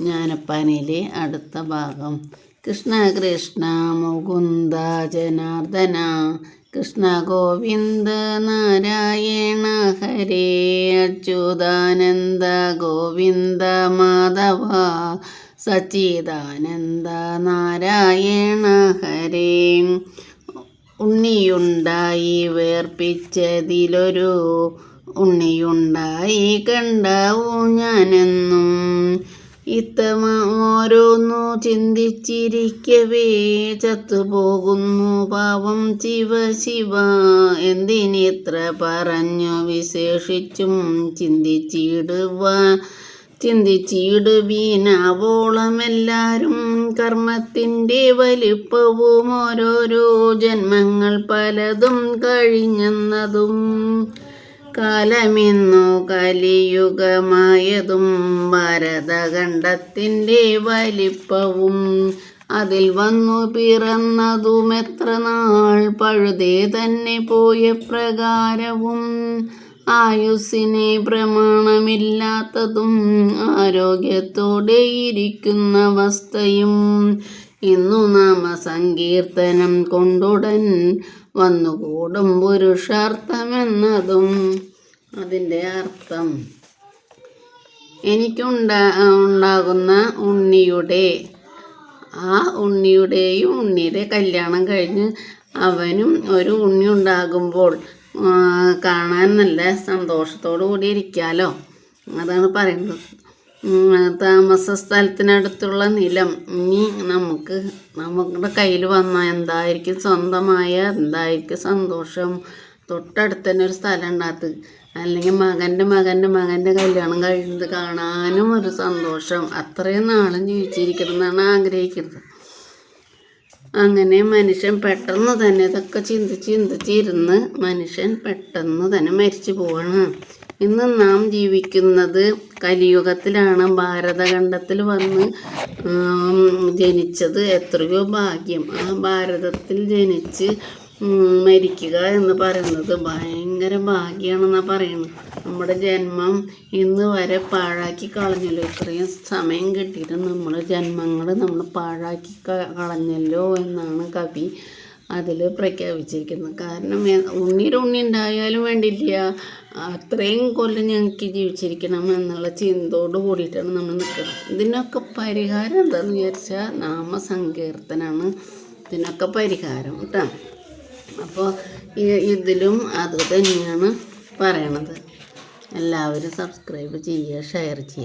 ജ്ഞാനപ്പാനയിലെ അടുത്ത ഭാഗം. കൃഷ്ണ കൃഷ്ണ മുകുന്ദ ജനാർദ്ദന. കൃഷ്ണ ഗോവിന്ദ നാരായണ ഹരേ അച്യുതാനന്ദ ഗോവിന്ദ മാധവ. സച്ചിദാനന്ദ നാരായണ ഹരേ. ഉണ്ണിയുണ്ടായി വേർപ്പിച്ചതിലൊരു ഉണ്ണിയുണ്ടായി കണ്ടാവൂ ഞാനെന്നും. ഇത്തമ ഓരോന്നു ചിന്തിച്ചിരിക്കവേ ചത്തുപോകുന്നു പാവം ശിവ ശിവ. എന്തിനിത്ര പറഞ്ഞു വിശേഷിച്ചും ചിന്തിച്ചിടുവാൻ ചിന്തിച്ചിടുവീനാവോളമെല്ലാരും കർമ്മത്തിന്റെ വലിപ്പവും ഓരോരോ ജന്മങ്ങൾ പലതും കഴിഞ്ഞെന്നതും. കാലമിന്നു കലിയുഗമായതും ഭരതഖണ്ഡത്തിന്റെ വലിപ്പവും അതിൽ വന്നു പിറന്നതും എത്ര നാൾ പഴുതേ തന്നെ പോയ പ്രകാരവും ആയുസ്സിനെ പ്രമാണമില്ലാത്തതും ആരോഗ്യത്തോടെ ഇരിക്കുന്ന അവസ്ഥയും ഇന്നു നാമ സങ്കീർത്തനം കൊണ്ടുടൻ വന്നുകൂടും പുരുഷാർത്ഥമെന്നതും. അതിന്റെ അർത്ഥം എനിക്കുണ്ടാ ഉണ്ടാകുന്ന ഉണ്ണിയുടെ ആ ഉണ്ണിയുടെയും ഉണ്ണിയുടെ കല്യാണം കഴിഞ്ഞ് അവനും ഒരു ഉണ്ണി ഉണ്ടാകുമ്പോൾ കാണാൻ നല്ല സന്തോഷത്തോടു കൂടി ഇരിക്കാമല്ലോ അതാണ് പറയുന്നത്. താമസ സ്ഥലത്തിനടുത്തുള്ള നിലം. ഇനി നമുക്ക് നമ്മുടെ കയ്യിൽ വന്ന എന്തായിരിക്കും സ്വന്തമായ എന്തായിരിക്കും സന്തോഷം? തൊട്ടടുത്ത് തന്നെ ഒരു സ്ഥലം ഉണ്ടാകത്ത് അല്ലെങ്കിൽ മകന്റെ മകന്റെ മകന്റെ കല്യാണം കഴിഞ്ഞത് കാണാനും ഒരു സന്തോഷം. അത്രയും നാളും ജീവിച്ചിരിക്കണമെന്നാണ് ആഗ്രഹിക്കുന്നത്. അങ്ങനെ മനുഷ്യൻ പെട്ടെന്ന് തന്നെ ഇതൊക്കെ ചിന്തിച്ച് ചിന്തിച്ചിരുന്ന് മനുഷ്യൻ പെട്ടെന്ന് തന്നെ മരിച്ചു പോവാണ്. ഇന്ന് നാം ജീവിക്കുന്നത് കലിയുഗത്തിലാണ്. ഭാരതഖണ്ഡത്തിൽ വന്ന് ജനിച്ചത് എത്രയോ ഭാഗ്യം. ആ ഭാരതത്തിൽ ജനിച്ച് മരിക്കുക എന്ന് പറയുന്നത് ഭയങ്കര ഭാഗ്യമാണെന്നാണ് പറയുന്നത്. നമ്മുടെ ജന്മം ഇന്ന് വരെ പാഴാക്കി കളഞ്ഞല്ലോ. ഇത്രയും സമയം കിട്ടിയിട്ട് നമ്മൾ ജന്മങ്ങൾ നമ്മൾ പാഴാക്കി കളഞ്ഞല്ലോ എന്നാണ് കവി അതിൽ പ്രഖ്യാപിച്ചിരിക്കുന്നത് കാരണം ഉണ്ണി ഉണ്ടായാലും വേണ്ടിയില്ല അത്രയും കൊല്ലം ഞങ്ങൾക്ക് ജീവിച്ചിരിക്കണം എന്നുള്ള ചിന്തയോട് കൂടിയിട്ടാണ് നമ്മൾ നിൽക്കുന്നത്. ഇതിനൊക്കെ പരിഹാരം എന്താണെന്ന് വിചാരിച്ചാൽ നാമസങ്കീർത്തനാണ്. ഇതിനൊക്കെ പരിഹാരം കേട്ടോ അപ്പോൾ ഇതിലും അത് തന്നെയാണ് പറയണത്. എല്ലാവരും സബ്സ്ക്രൈബ് ചെയ്യുക ഷെയർ ചെയ്യുക.